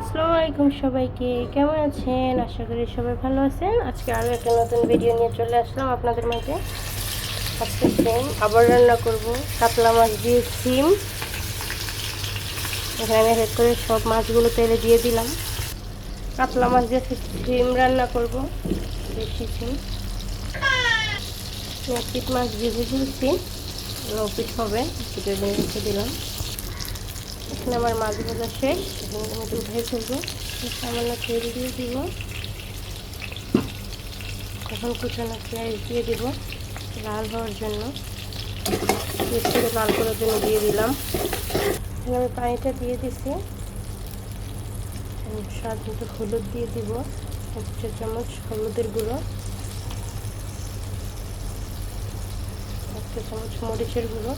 আসসালামু আলাইকুম সবাইকে। কেমন আছেন? আশা করি সবাই ভালো আছেন। আজকে আরও একটা নতুন ভিডিও নিয়ে চলে আসলাম আপনাদের মাঝে। আজকে সিম আবার রান্না করব। কাতলা মাছ দিয়ে সিম এখানে হেড করে সব মাছগুলো তেলে দিয়ে দিলাম। কাতলা মাছ দিয়ে সিম রান্না করব। দেশি সিম। পিট মাছ দিয়ে ফেলছি পিট হবে রেখে দিলাম। এখানে আমার মাছ ভাজা শেষ। এবং আমি উঠে ফেলব। সামান্য তেল দিয়ে দিব। এখন কুচানো পেঁয়াজ দিয়ে দিব লাল হওয়ার জন্য। পেঁয়াজটাকে লাল করার জন্য দিয়ে দিলাম। আমি পানিটা দিয়ে দিছি। স্বাদ মতো হলুদ দিয়ে দিব। এক চামচ হলুদের গুঁড়ো। এক চামচ মরিচের গুঁড়ো।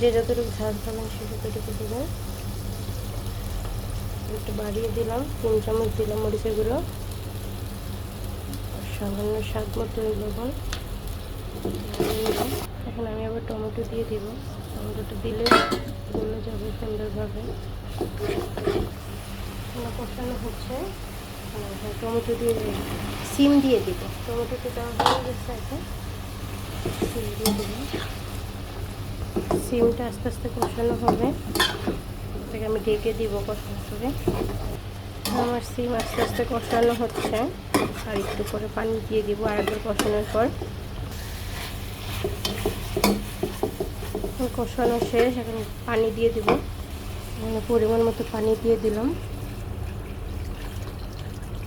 যে যতটুকু ঝাল খাবেন সে ততটুকু দেবেন একটু বাড়িয়ে দিলাম তিন চামচ দিলাম মরিচের গুঁড়ো। আর সামান্য স্বাদ মতো লবণ। এখন আমি আবার টমেটো দিয়ে দিব। টমেটোটা দিলে গলে যাবে সুন্দরভাবে। কষানো হচ্ছে। হ্যাঁ টমেটো দিয়ে সিম দিয়ে দিব। টমেটোটা দেওয়া হয়ে গেছে এখন। সিম দিয়ে দেবো। সিমটা আস্তে আস্তে কষানো হবে। এটাকে আমি ঢেকে দিব কষানো করে আমার সিম আস্তে আস্তে কষানো হচ্ছে। আর একটু করে পানি দিয়ে দিব আর একবার কষানোর পর। কষানো শেষ, এখন পানি দিয়ে দিব। এখানে পরিমাণ মতো পানি দিয়ে দিলাম।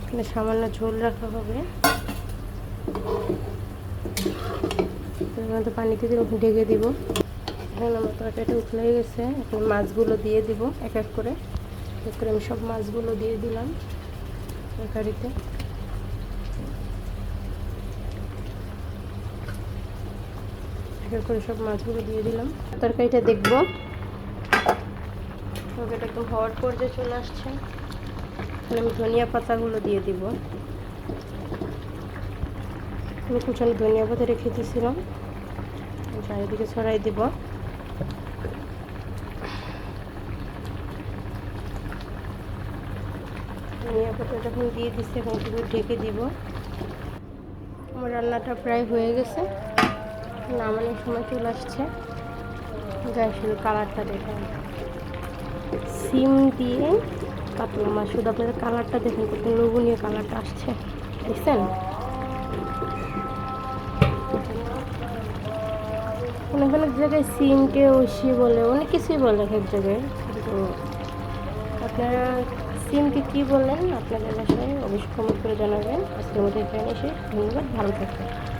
এখানে সামান্য ঝোল রাখা হবে। পরিমাণ মতো পানি দিয়ে দিব ঢেকে দিব। এখন আমার তরকারিটা উঠলে গেছে। এখন মাছগুলো দিয়ে দিব এক এক করে। এক করে আমি সব মাছগুলো দিয়ে দিলাম তরকারিতে। এক এক করে সব মাছগুলো দিয়ে দিলাম। তরকারিটা দেখব। তরকারিটা একদম হওয়ার পর্যায়ে চলে আসছে। এখন আমি ধনিয়া পাতাগুলো দিয়ে দিব। আমি কুচানো ধনিয়া পাতা রেখে দিয়েছিলাম। চারিদিকে ছড়াই দিব। ধনিয়া পাতা যখন দিয়ে দিচ্ছি এখন একটু ঢেকে দিব। আমার রান্নাটা প্রায় হয়ে গেছে। নামানোর সময় চলে আসছে। যাই শুধু কালারটা দেখেন। সিম দিয়ে কাতলা মাছ, শুধু আপনাদের কালারটা দেখেন, কত লোভনীয় কালারটা আসছে। দেখছেন? অনেক অনেক জায়গায় সিমকে ঐশী বলে, অনেক কিছুই বলে এক জায়গায়। কিন্তু আপনারা সিমকে কী বললেন আপনাদের বাসায় অবশ্যই কমেন্ট করে জানাবেন। আজকের মধ্যে এখানে এসে ধন্যবাদ। ভালো থাকবেন।